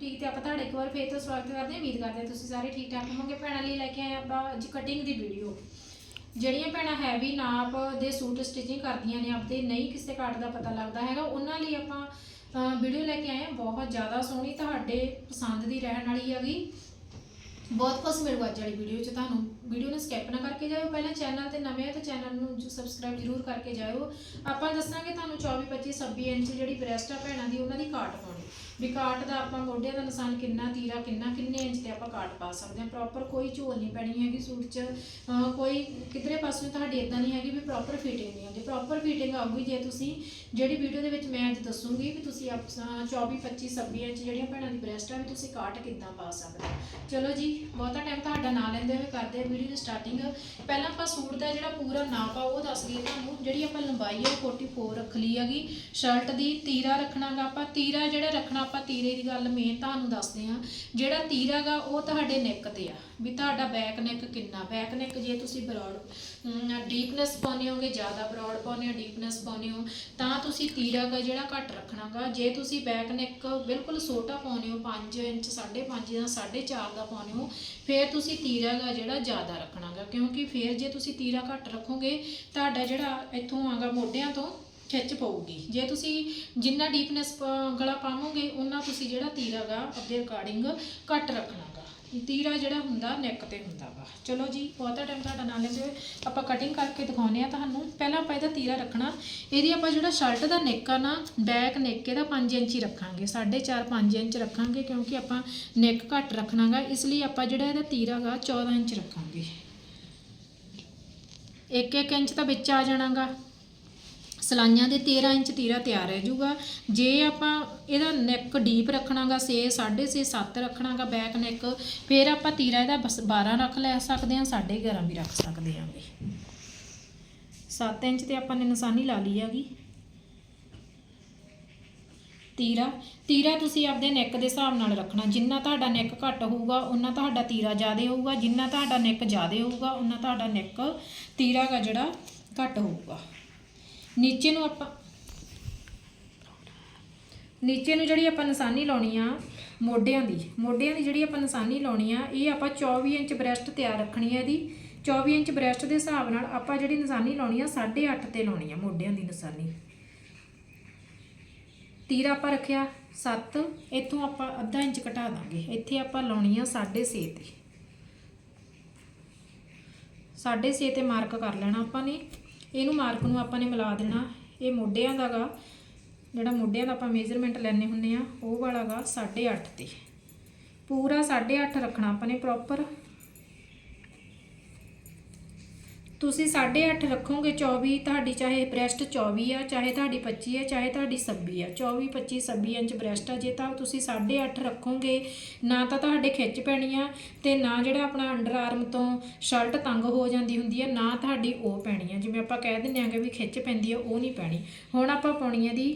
ਠੀਕ ਤੇ ਆਪਾਂ ਤੁਹਾਡੇ ਇੱਕ ਵਾਰ ਫੇਰ ਤੋਂ ਸਵਾਗਤ ਕਰਦੇ ਹਾਂ, ਉਮੀਦ ਕਰਦੇ ਹਾਂ ਤੁਸੀਂ ਸਾਰੇ ਠੀਕ ਠਾਕ ਹੋਵੋਗੇ। ਭੈਣਾਂ ਲਈ ਲੈ ਕੇ ਆਏ ਆਪਾਂ ਅੱਜ ਕਟਿੰਗ ਦੀ ਵੀਡੀਓ ਜਿਹੜੀਆਂ ਭੈਣਾਂ ਹੈਵੀ ਨਾਪ ਦੇ ਸੂਟ ਸਟਿਚਿੰਗ ਕਰਦੀਆਂ ਨੇ, ਆਪਦੇ ਨਹੀਂ ਕਿਸੇ ਕਾਟ ਦਾ ਪਤਾ ਲੱਗਦਾ ਹੈਗਾ, ਉਹਨਾਂ ਲਈ ਆਪਾਂ ਵੀਡੀਓ ਲੈ ਕੇ ਆਏ ਹਾਂ। ਬਹੁਤ ਜ਼ਿਆਦਾ ਸੋਹਣੀ ਤੁਹਾਡੇ ਪਸੰਦ ਦੀ ਰਹਿਣ ਵਾਲੀ ਹੈਗੀ। ਬਹੁਤ ਕੁਝ ਮਿਲੂਗਾ ਅੱਜ ਵਾਲੀ ਵੀਡੀਓ 'ਚ ਤੁਹਾਨੂੰ। ਵੀਡੀਓ ਨੂੰ ਸਕਿਪ ਨਾ ਕਰਕੇ ਜਾਇਓ। ਪਹਿਲਾਂ ਚੈਨਲ ਤੇ ਨਵੇਂ ਆ ਤਾਂ ਚੈਨਲ ਨੂੰ ਸਬਸਕ੍ਰਾਈਬ ਜ਼ਰੂਰ ਕਰਕੇ ਜਾਇਓ। ਆਪਾਂ ਦੱਸਾਂਗੇ ਤੁਹਾਨੂੰ 24 25 26 ਇੰਚ ਜਿਹੜੀ ਬ੍ਰੈਸਟ ਆ ਭੈਣਾਂ ਦੀ, ਉਹਨਾਂ ਦੀ ਕਾਟ ਪਾਉਣੀ। ਵੀ ਕਾਟ ਦਾ ਆਪਾਂ ਮੋਢਿਆਂ ਦਾ ਨਿਸ਼ਾਨ ਕਿੰਨਾ ਤੀਰਾ, ਕਿੰਨਾ, ਕਿੰਨੇ ਇੰਚ ਤੇ ਆਪਾਂ ਕਾਟ ਪਾ ਸਕਦੇ ਹਾਂ। ਪ੍ਰੋਪਰ ਕੋਈ ਝੋਲ ਨਹੀਂ ਪੈਣੀ ਹੈਗੀ ਸੂਟ 'ਚ। ਕੋਈ ਕਿਧਰੇ ਪਾਸੋਂ ਤੁਹਾਡੀ ਇਦਾਂ ਨਹੀਂ ਹੈਗੀ ਵੀ ਪ੍ਰੋਪਰ ਫਿਟਿੰਗ ਨਹੀਂ ਆਉਂਦੀ ਪ੍ਰੋਪਰ ਫਿਟਿੰਗ ਆਊਗੀ ਜੇ ਤੁਸੀਂ, ਜਿਹੜੀ ਵੀਡੀਓ ਦੇ ਵਿੱਚ ਮੈਂ ਅੱਜ ਦੱਸੂਗੀ ਵੀ ਤੁਸੀਂ ਆਪ 24 25 26 ਇੰਚ ਜਿਹੜੀਆਂ ਭੈਣਾਂ ਦੀ ਬ੍ਰੈਸਟ ਆ, ਵੀ ਤੁਸੀਂ ਕਾਟ ਕਿੱਦਾਂ ਪਾ ਸਕਦੇ ਹੋ। ਚਲੋ ਜੀ ਬਹੁਤਾ ਟਾਈਮ ਤੁਹਾਡਾ ਨਾਂ ਲੈਂਦੇ ਹੋਏ ਕਰਦੇ ਆ ਵੀਡੀਓ ਦੀ ਸਟਾਰਟਿੰਗ ਪਹਿਲਾਂ ਆਪਾਂ ਸੂਟ ਦਾ ਜਿਹੜਾ ਪੂਰਾ ਨਾਪ ਆ, ਉਹ ਦੱਸ ਦਈਏ ਤੁਹਾਨੂੰ। ਜਿਹੜੀ ਆਪਾਂ ਲੰਬਾਈ ਆ, ਉਹ 44 ਰੱਖ ਲਈ ਹੈਗੀ। ਸ਼ਰਟ ਦੀ ਤੀਰਾ ਰੱਖਣਾਗਾ ਆਪਾਂ। ਤੀਰਾ ਜਿਹੜਾ ਰੱਖਣਾ ਆਪਾਂ, ਤੀਰੇ ਦੀ ਗੱਲ ਮੇਨ ਤੁਹਾਨੂੰ ਦੱਸਦੇ ਆ। ਜਿਹੜਾ ਤੀਰਾਗਾ, ਉਹ ਤੁਹਾਡੇ ਨੈਕ ਤੇ ਆ। ਵੀ ਤੁਹਾਡਾ ਬੈਕ ਨੈਕ ਕਿੰਨਾ? ਬੈਕ ਨੈਕ ਜੇ ਤੁਸੀਂ ਬਰੋਡ ਡੀਪਨੈਸ ਪਾਉਂਦੇ ਹੋਗੇ, ਜ਼ਿਆਦਾ ਬਰੋਡ ਪਾਉਂਦੇ ਹੋ ਡੀਪਨੈਸ ਪਾਉਂਦੇ ਹੋ, ਤਾਂ ਤੁਸੀਂ ਤੀਰਾਗਾ ਜਿਹੜਾ ਘੱਟ ਰੱਖਣਾਗਾ। ਜੇ ਤੁਸੀਂ ਬੈਕ ਨੈਕ ਬਿਲਕੁਲ ਛੋਟਾ ਪਾਉਂਦੇ ਹੋ 5 ਇੰਚ 5.5 ਜਾਂ 4.5 ਦਾ ਪਾਉਂਦੇ ਹੋ ਫਿਰ ਤੁਸੀਂ ਤੀਰਾ ਗਾ ਜਿਹੜਾ ਜ਼ਿਆਦਾ ਰੱਖਣਾਗਾ, ਕਿਉਂਕਿ ਫਿਰ ਜੇ ਤੁਸੀਂ ਤੀਰਾ ਘੱਟ ਰੱਖੋਗੇ, ਤੁਹਾਡਾ ਜਿਹੜਾ ਇੱਥੋਂ ਆਗਾ ਮੋਢਿਆਂ ਤੋਂ ਖਿੱਚ ਪਊਗੀ। ਜੇ ਤੁਸੀਂ ਜਿੰਨਾ ਡੀਪਨੈਸ ਗਲਾ ਪਾਵੋਗੇ ਉਹਨਾਂ ਤੁਸੀਂ ਜਿਹੜਾ ਤੀਰਾ ਗਾ ਆਪਣੇ ਅਕੋਰਡਿੰਗ ਘੱਟ ਰੱਖਣਾਗਾ। ਤੀਰਾ ਜਿਹੜਾ ਹੁੰਦਾ ਨੈਕ ਤੇ ਹੁੰਦਾ ਵਾ। ਚਲੋ ਜੀ, ਬਹੁਤਾ ਟਾਈਮ ਤੁਹਾਡਾ ਨਾਲ ਲੈਂਦੇ ਹੋਏ ਆਪਾਂ ਕਟਿੰਗ ਕਰਕੇ ਦਿਖਾਉਨੇ ਆ ਤੁਹਾਨੂੰ। ਪਹਿਲਾਂ ਆਪਾਂ ਇਹਦਾ ਤੀਰਾ ਰੱਖਣਾ। ਇਹਦੀ ਆਪਾਂ ਜਿਹੜਾ ਸ਼ਰਟ ਦਾ ਨੈਕ ਆ ਨਾ ਬੈਕ ਨੈਕ ਇਹਦਾ 5 ਇੰਚ ਹੀ ਰੱਖਾਂਗੇ। 4.5 5 ਇੰਚ ਰੱਖਾਂਗੇ, ਕਿਉਂਕਿ ਆਪਾਂ ਨੈਕ ਘੱਟ ਰੱਖਣਾਗਾ। ਇਸ ਲਈ ਆਪਾਂ ਜਿਹੜਾ ਇਹਦਾ ਤੀਰਾਗਾ 14 ਇੰਚ ਰੱਖਾਂਗੇ। 1-1 ਇੰਚ ਤਾਂ ਵਿੱਚ ਆ ਜਾਣਾਗਾ। ਸਲਾਈਆਂ ਦੇ 13 ਇੰਚ ਤੀਰਾ ਤਿਆਰ ਰਹਿ ਜਾਊਗਾ। ਜੇ ਆਪਾਂ ਇਹਦਾ ਨੈਕ ਡੀਪ ਰੱਖਣਾਗਾ 6 6.5 7 ਰੱਖਣਾਗਾ ਬੈਕ ਨੈਕ ਫਿਰ ਆਪਾਂ ਤੀਰਾ ਇਹਦਾ ਬਸ 12 ਰੱਖ ਲੈ ਸਕਦੇ ਹਾਂ 11.5 ਵੀ ਰੱਖ ਸਕਦੇ ਹਾਂਗੇ 7 ਇੰਚ ਤੇ ਆਪਾਂ ਨੇ ਨਿਸ਼ਾਨੀ ਲਾ ਲਈ ਹੈਗੀ। ਤੀਰਾ ਤੀਰਾ ਤੁਸੀਂ ਆਪਦੇ ਨੈਕ ਦੇ ਹਿਸਾਬ ਨਾਲ ਰੱਖਣਾ। ਜਿੰਨਾ ਤੁਹਾਡਾ ਨੈਕ ਘੱਟ ਹੋਊਗਾ ਉਨਾ ਤੁਹਾਡਾ ਤੀਰਾ ਜ਼ਿਆਦਾ ਹੋਊਗਾ। ਜਿੰਨਾ ਤੁਹਾਡਾ ਨੈਕ ਜ਼ਿਆਦਾ ਹੋਊਗਾ ਉਨਾ ਤੁਹਾਡਾ ਨੈਕ ਤੀਰਾ ਗਾ ਜਿਹੜਾ ਘੱਟ ਹੋਊਗਾ। ਨੀਚੇ ਨੂੰ ਆਪਾਂ। ਨੀਚੇ ਨੂੰ ਜਿਹੜੀ ਆਪਾਂ ਨਿਸ਼ਾਨੀ ਲਾਉਣੀ ਆ, ਮੋਢਿਆਂ ਦੀ ਮੋਢਿਆਂ ਦੀ ਜਿਹੜੀ ਆਪਾਂ ਨਿਸ਼ਾਨੀ ਲਾਉਣੀ ਆ, ਇਹ ਆਪਾਂ 24 ਇੰਚ ਬ੍ਰੈਸਟ ਤਿਆਰ ਰੱਖਣੀ ਹੈ ਇਹਦੀ। 24 ਇੰਚ ਬ੍ਰੈਸਟ ਦੇ ਹਿਸਾਬ ਨਾਲ ਆਪਾਂ ਜਿਹੜੀ ਨਿਸ਼ਾਨੀ ਲਾਉਣੀ ਆ 8.5 ਤੇ ਲਾਉਣੀ ਆ ਮੋਢਿਆਂ ਦੀ ਨਿਸ਼ਾਨੀ। ਤੀਰ ਆਪਾਂ ਰੱਖਿਆ 7 ਇੱਥੋਂ ਆਪਾਂ ਅੱਧਾ ਇੰਚ ਘਟਾ ਦਾਂਗੇ। ਇੱਥੇ ਆਪਾਂ ਲਾਉਣੀ ਆ 6.5 ਤੇ। 6.5 ਤੇ ਮਾਰਕ ਕਰ ਲੈਣਾ ਆਪਾਂ ਨੇ। ਇਹਨੂੰ ਮਾਰਕ ਨੂੰ ਆਪਾਂ ਨੇ ਮਿਲਾ ਦੇਣਾ। ਇਹ ਮੋਢਿਆਂ ਦਾਗਾ ਜਿਹੜਾ ਮੋਢਿਆਂ ਦਾ ਆਪਾਂ ਮੇਜ਼ਰਮੈਂਟ ਲੈਣੇ ਹੁੰਨੇ ਆ, ਉਹ ਵਾਲਾਗਾ 8.5 ਤੇ। ਪੂਰਾ 8.5 ਰੱਖਣਾ ਆਪਾਂ ਨੇ ਪ੍ਰੋਪਰ ਤੁਸੀਂ 8.5 ਰੱਖੋਗੇ 24 ਤੁਹਾਡੀ ਚਾਹੇ ਬ੍ਰੈਸਟ 24 ਆ, ਚਾਹੇ ਤੁਹਾਡੀ 25 ਆ, ਚਾਹੇ ਤੁਹਾਡੀ 26 ਆ। 24 25 26 ਇੰਚ ਬ੍ਰੈਸਟ ਆ। ਜੇ ਤਾਂ ਤੁਸੀਂ 8.5 ਰੱਖੋਗੇ, ਨਾ ਤਾਂ ਤੁਹਾਡੇ ਖਿੱਚ ਪੈਣੀ ਆ ਤੇ ਨਾ ਜਿਹੜਾ ਆਪਣਾ ਅੰਡਰ ਆਰਮ ਤੋਂ ਸ਼ਰਟ ਤੰਗ ਹੋ ਜਾਂਦੀ ਹੁੰਦੀ ਆ, ਨਾ ਤੁਹਾਡੀ ਉਹ ਪੈਣੀ ਆ। ਜਿਵੇਂ ਆਪਾਂ ਕਹਿ ਦਿੰਦੇ ਆਂਗੇ ਵੀ ਖਿੱਚ ਪੈਂਦੀ ਆ, ਉਹ ਨਹੀਂ ਪੈਣੀ। ਹੁਣ ਆਪਾਂ ਪਾਉਣੀ ਆ ਦੀ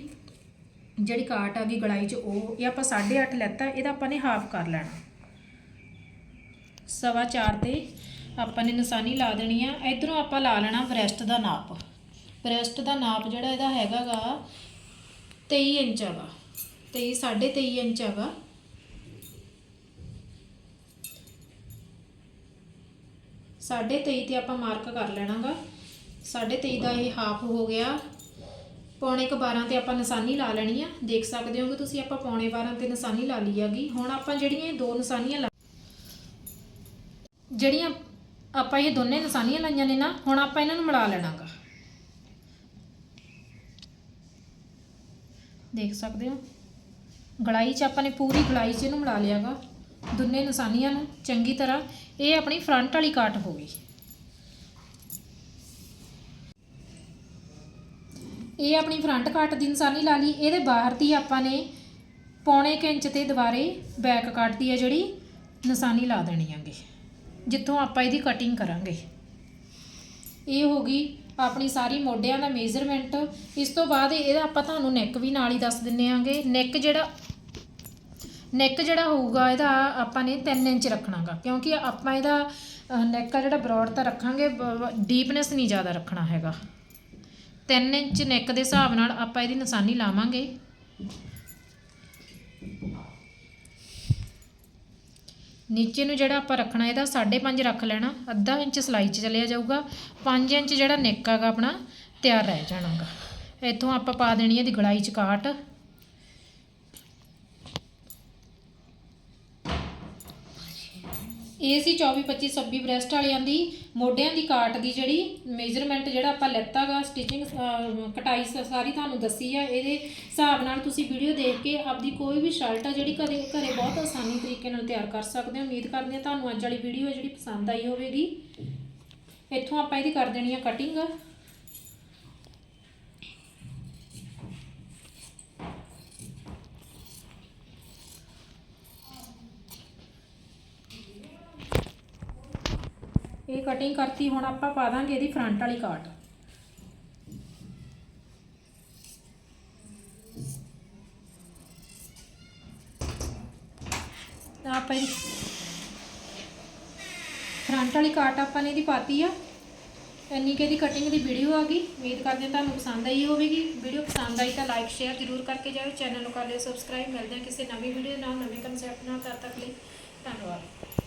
ਜਿਹੜੀ ਕਾਟ ਆ ਗਈ ਗਲਾਈ 'ਚ, ਉਹ ਇਹ ਆਪਾਂ 8.5 ਲੈਤਾ, ਇਹਦਾ ਆਪਾਂ ਨੇ ਹਾਫ ਕਰ ਲੈਣਾ। ਸਵਾ ਚਾਰ ਤੇ ਆਪਾਂ ਨੇ ਨਿਸ਼ਾਨੀ ਲਾ ਦੇਣੀ ਆ। ਇਧਰੋਂ ਆਪਾਂ ਲਾ ਲੈਣਾ ਬ੍ਰੈਸਟ ਦਾ ਨਾਪ। ਬ੍ਰੈਸਟ ਦਾ ਨਾਪ ਜਿਹੜਾ ਇਹਦਾ ਹੈਗਾਗਾ 23 ਇੰਚ ਹੈਗਾ। 23 23.5 ਇੰਚ ਹੈਗਾ। ਸਾਢੇ 23 ਤੇ ਆਪਾਂ ਮਾਰਕ ਕਰ ਲੈਣਾਗਾ। ਸਾਢੇ 23 ਦਾ ਇਹ ਹਾਫ ਹੋ ਗਿਆ। ਪੌਣੇ ਕ 12 ਤੇ ਆਪਾਂ ਨਿਸ਼ਾਨੀ ਲਾ ਲੈਣੀ ਆ। ਦੇਖ ਸਕਦੇ ਹੋਗੇ ਤੁਸੀਂ, ਆਪਾਂ ਪੌਣੇ 12 ਤੇ ਨਿਸ਼ਾਨੀ ਲਾ ਲਈ ਹੈਗੀ। ਹੁਣ ਆਪਾਂ ਜਿਹੜੀਆਂ ਇਹ ਦੋ ਨਿਸ਼ਾਨੀਆਂ ਲਾ ਜਿਹੜੀਆਂ ਆਪਾਂ ਇਹ ਦੋਨੇ ਨਿਸ਼ਾਨੀਆਂ ਲਾਈਆਂ ਨੇ ਨਾ, ਹੁਣ ਆਪਾਂ ਇਹਨਾਂ ਨੂੰ ਮਿਲਾ ਲੈਣਾਗਾ। ਦੇਖ ਸਕਦੇ ਹੋ? ਗਲਾਈ 'ਚ ਆਪਾਂ ਨੇ ਪੂਰੀ ਗਲਾਈ 'ਚ ਇਹਨੂੰ ਮਿਲਾ ਲਿਆਗਾ, ਦੋਨੇ ਨਿਸ਼ਾਨੀਆਂ ਨੂੰ, ਚੰਗੀ ਤਰ੍ਹਾਂ। ਇਹ ਆਪਣੀ ਫਰੰਟ ਵਾਲੀ ਕਾਟ ਹੋ ਗਈ। ਇਹ ਆਪਣੀ ਫਰੰਟ ਕਾਟ ਦੀ ਨਿਸ਼ਾਨੀ ਲਾ ਲਈ, ਇਹਦੇ ਬਾਹਰ ਦੀ ਆਪਾਂ ਨੇ ਪੌਣੇ ਕੁ ਇੰਚ ਤੇ ਦੁਬਾਰੇ ਬੈਕ ਕਾਟ ਦੀ ਹੈ ਜਿਹੜੀ, ਨਿਸ਼ਾਨੀ ਲਾ ਦੇਣੀ ਆਂਗੇ। ਜਿੱਥੋਂ ਆਪਾਂ ਇਹਦੀ ਕਟਿੰਗ ਕਰਾਂਗੇ। ਇਹ ਹੋ ਗਈ ਆਪਣੀ ਸਾਰੀ ਮੋਢਿਆਂ ਦਾ ਮੇਜ਼ਰਮੈਂਟ ਇਸ ਤੋਂ ਬਾਅਦ ਇਹਦਾ ਆਪਾਂ ਤੁਹਾਨੂੰ ਨੈਕ ਵੀ ਨਾਲ ਹੀ ਦੱਸ ਦਿੰਨੇ ਆਂਗੇ। ਨੈਕ ਜਿਹੜਾ ਨੈਕ ਜਿਹੜਾ ਹੋਊਗਾ, ਇਹਦਾ ਆਪਾਂ ਨੇ 3 ਇੰਚ ਰੱਖਣਾਗਾ। ਕਿਉਂਕਿ ਆਪਾਂ ਇਹਦਾ ਨੈਕ ਆ ਜਿਹੜਾ ਬ੍ਰੌਡ ਤਾਂ ਰੱਖਾਂਗੇ ਡੀਪਨੈਸ ਨਹੀਂ ਜ਼ਿਆਦਾ ਰੱਖਣਾ ਹੈਗਾ। 3 ਇੰਚ ਨੈਕ ਦੇ ਹਿਸਾਬ ਨਾਲ ਆਪਾਂ ਇਹਦੀ ਨਿਸ਼ਾਨੀ ਲਾਵਾਂਗੇ। ਨੀਚੇ ਨੂੰ ਜਿਹੜਾ ਆਪਾਂ ਰੱਖਣਾ, ਇਹਦਾ 5.5 ਰੱਖ ਲੈਣਾ। ਅੱਧਾ ਇੰਚ ਸਲਾਈ 'ਚ ਚਲਿਆ ਜਾਊਗਾ। 5 ਇੰਚ ਜਿਹੜਾ ਨੈਕ ਹੈਗਾ ਆਪਣਾ, ਤਿਆਰ ਰਹਿ ਜਾਣਾਗਾ। ਇੱਥੋਂ ਆਪਾਂ ਪਾ ਦੇਣੀ ਇਹਦੀ ਗਲਾਈ 'ਚ ਕਾਟ। ਇਹ ਸੀ 24 25 26 ਬ੍ਰੈਸਟ ਵਾਲਿਆਂ ਦੀ, ਮੋਢਿਆਂ ਦੀ ਕਾਟ ਦੀ ਜਿਹੜੀ ਮੇਜ਼ਰਮੈਂਟ ਜਿਹੜਾ ਆਪਾਂ ਲੈਤਾਗਾ ਸਟਿਚਿੰਗ ਕਟਾਈ ਸ- ਸਾਰੀ ਤੁਹਾਨੂੰ ਦੱਸੀ ਆ। ਇਹਦੇ ਹਿਸਾਬ ਨਾਲ ਤੁਸੀਂ ਵੀਡੀਓ ਦੇਖ ਕੇ ਆਪਦੀ ਕੋਈ ਵੀ ਸ਼ਰਟ ਆ ਜਿਹੜੀ ਘਰੇ ਘਰੇ ਬਹੁਤ ਆਸਾਨੀ ਤਰੀਕੇ ਨਾਲ ਤਿਆਰ ਕਰ ਸਕਦੇ ਹੋ ਉਮੀਦ ਕਰਦੇ ਹਾਂ ਤੁਹਾਨੂੰ ਅੱਜ ਵਾਲੀ ਵੀਡੀਓ ਜਿਹੜੀ ਪਸੰਦ ਆਈ ਹੋਵੇਗੀ। ਇੱਥੋਂ ਆਪਾਂ ਇਹਦੀ ਕਰ ਦੇਣੀ ਆ ਕਟਿੰਗ ਇਹ ਕਟਿੰਗ ਕਰਤੀ, ਹੁਣ ਆਪਾਂ ਪਾ ਦਾਂਗੇ ਇਹਦੀ ਫਰੰਟ ਵਾਲੀ ਕਾਟ ਆਪਾਂ ਇਹਦੀ ਫਰੰਟ ਵਾਲੀ ਕਾਟ ਆਪਾਂ ਨੇ ਇਹਦੀ ਪਾਤੀ ਆ। ਇੰਨੀ ਕਿ ਇਹਦੀ ਕਟਿੰਗ ਦੀ ਵੀਡੀਓ ਆ ਗਈ। ਉਮੀਦ ਕਰਦੇ ਹਾਂ ਤੁਹਾਨੂੰ ਪਸੰਦ ਆਈ ਹੋਵੇਗੀ। ਵੀਡੀਓ ਪਸੰਦ ਆਈ ਤਾਂ ਲਾਈਕ ਸ਼ੇਅਰ ਜ਼ਰੂਰ ਕਰਕੇ ਜਾਓ ਚੈਨਲ ਨੂੰ ਕਰ ਲਿਓ ਸਬਸਕ੍ਰਾਈਬ ਮਿਲਦੇ ਹਾਂ ਕਿਸੇ ਨਵੀਂ ਵੀਡੀਓ ਨਾਲ, ਨਵੇਂ ਕਨਸੈਪਟ ਨਾਲ। ਤਦ ਤੱਕ ਲਈ ਧੰਨਵਾਦ।